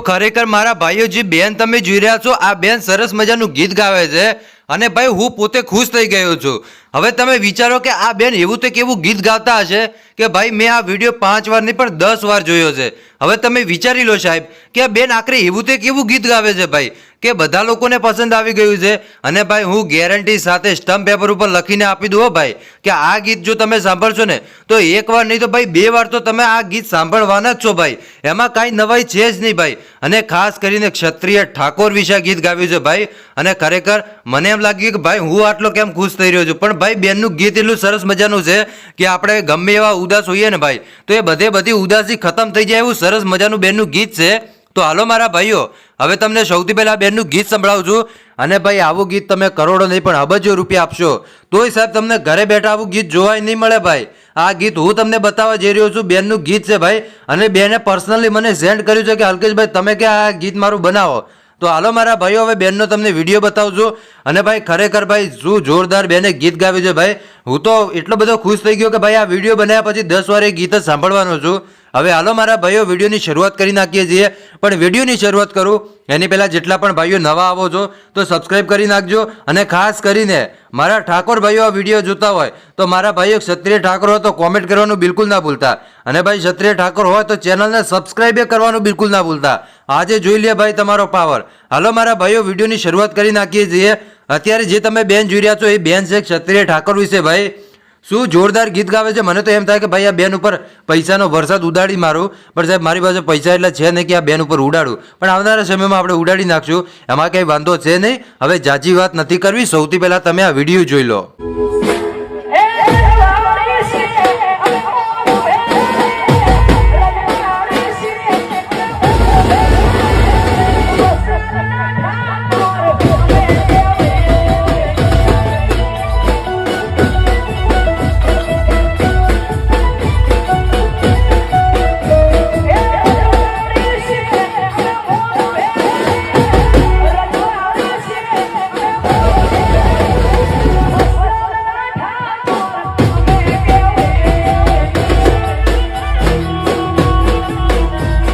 ખરેખર મારા ભાઈઓ જે બેન તમે જોઈ રહ્યા છો, આ બેન સરસ મજાનું ગીત ગાવે છે અને ભાઈ હું પોતે ખુશ થઈ ગયો છું. હવે તમે વિચારો કે આ બેન એવું તો કેવું ગીત ગાતા હશે કે ભાઈ મેં આ વીડિયો પાંચ વાર નહીં, પણ દસ વાર જોયો છે. હવે તમે વિચારી લો સાહેબ કે આ બેન આખરે એવું તે કેવું ગીત ગાવે છે ભાઈ? કે બધા લોકોને પસંદ આવી ગયું છે? અને ભાઈ, હું ગેરંટી સાથે સ્ટમ્પ પેપર ઉપર લખીને આપી દઉં ભાઈ, કે આ ગીત જો તમે સાંભળશો ને, તો એક વાર નહીં તો ભાઈ, બે વાર તો તમે આ ગીત સાંભળવાના જ છો ભાઈ. એમાં કાંઈ નવાઈ છે જ નહીં ભાઈ. અને ખાસ કરીને ક્ષત્રિય ઠાકોર વિશે ગીત ગાવ્યું છે ભાઈ. અને ખરેખર મને એમ લાગ્યું કે ભાઈ, હું આટલો કેમ ખુશ થઈ રહ્યો છું? પણ ભાઈ, બેનનું ગીત એટલું સરસ મજાનું છે કે આપણે ગમે એવા ઉદાસ હોઈએ ને ભાઈ, તો એ બધે બધી ઉદાસી ખતમ થઈ જાય એવું સરસ મજાનું બેનનું ગીત છે. તો હાલો મારા ભાઈઓ, હવે તમને સૌથી પહેલાં બેનનું ગીત સંભળાવું છું અને ભાઈ, આવું ગીત તમે કરોડો નહીં, પણ અબજો રૂપિયા આપશો. તોય સાહેબ, તમને ઘરે બેઠા આવું ગીત જોવાય નહીં મળે ભાઈ. આ ગીત હું તમને બતાવવા જઈ રહ્યો છું, બેનનું ગીત છે ભાઈ. અને બેને પર્સનલી મને સેન્ડ કર્યું છે કે, અલ્કેશભાઈ, તમે કે આ ગીત મારું બનાવો? તો હાલો મારા ભાઈઓ, હવે બેનનો તમને વીડિયો બતાવું છું અને ભાઈ, ખરેખર ભાઈ, શું જોરદાર બેને ગીત ગાવ્યું છે ભાઈ. હું તો એટલો બધો ખુશ થઈ ગયો કે, ભાઈ, આ વીડિયો બનાવ્યા પછી દસ વાર એ ગીત જ સાંભળવાનો છું. હવે હાલો મારા ભાઈઓ, વિડીયોની શરૂઆત કરી નાખીએ છીએ. પણ વિડીયોની શરૂઆત કરું, એની પહેલાં જેટલા પણ ભાઈઓ નવા આવો છો, તો સબસ્ક્રાઈબ કરી નાખજો. અને ખાસ કરીને, મારા ઠાકોર ભાઈઓ આ વીડિયો જોતા હોય, તો મારા ભાઈઓ ક્ષત્રિય ઠાકોર હોય તો કોમેન્ટ કરવાનું બિલકુલ ના ભૂલતા. અને ભાઈ, ક્ષત્રિય ઠાકોર હોય તો ચેનલને સબસ્ક્રાઈબ કરવાનું બિલકુલ ના ભૂલતા. આજે જોઈ લે ભાઈ તમારો પાવર હાલો મારા ભાઈઓ, વિડીયોની શરૂઆત કરી નાખીએ છીએ. અત્યારે જે તમે બેન જોઈ રહ્યા છો, એ બેન છે ક્ષત્રિય ઠાકોર વિશે ભાઈ. શું જોરદાર ગીત ગાવે છે? મને તો એમ થાય કે ભાઈ આ બેન ઉપર પૈસાનો વરસાદ ઉડાડી મારું. પણ સાહેબ, મારી પાસે પૈસા એટલે છે નહીં કે આ બેન ઉપર ઉડાડું. પણ આવનારા સમયમાં આપણે ઉડાડી નાખશું. એમાં કંઈ વાંધો છે નહીં. હવે જાજી વાત નથી કરવી. સૌથી પહેલાં તમે આ વીડિયો જોઈ લો.